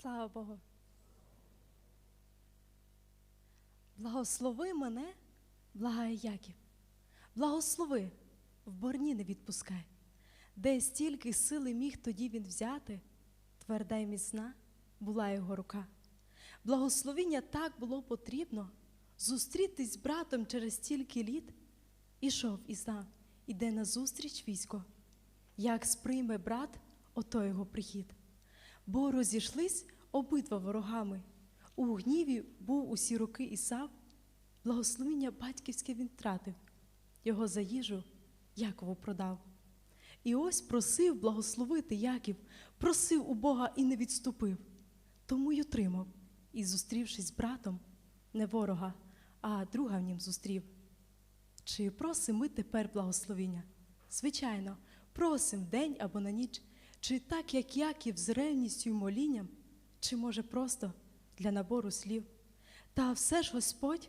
Слава Богу. Благослови мене, благає Яків. Благослови, в борні не відпускай. Де стільки сили міг тоді він взяти, тверда й міцна була його рука. Благословіння так було потрібно зустрітись з братом через стільки літ. Ішов і знав, іде назустріч військо. Як сприйме брат, ото його прихід. Бо розійшлись обидва ворогами. У гніві був усі роки Ісав, благословіння батьківське він втратив, його за їжу Якову продав. І ось просив благословити Яків, просив у Бога і не відступив. Тому й отримав, і, зустрівшись з братом, не ворога, а друга в нім зустрів. Чи просимо ми тепер благословіння? Звичайно, просим день або на ніч, чи так, як Яків з ревністю й молінням, чи може просто для набору слів. Та все ж Господь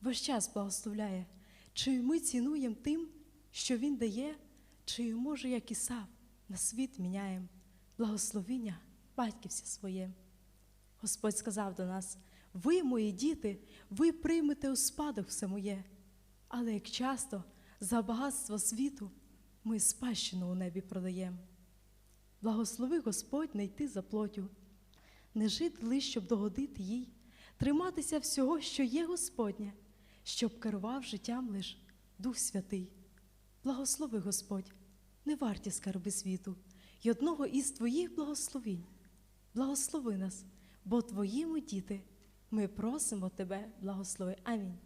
весь час благословляє, чи ми цінуємо тим, що Він дає, чи, може, як Ісав, на світ міняєм благословіння батьківся своє. Господь сказав до нас: ви, мої діти, ви приймете у спадок все моє. Але як часто за багатство світу ми спадщину у небі продаємо. Благослови Господь не йти за плотю, не жити лише, щоб догодити їй, триматися всього, що є Господнє, щоб керував життям лиш Дух Святий. Благослови Господь, не варті скарби світу, й одного із твоїх благословінь. Благослови нас, бо твої ми діти, ми просимо тебе, благослови. Амінь.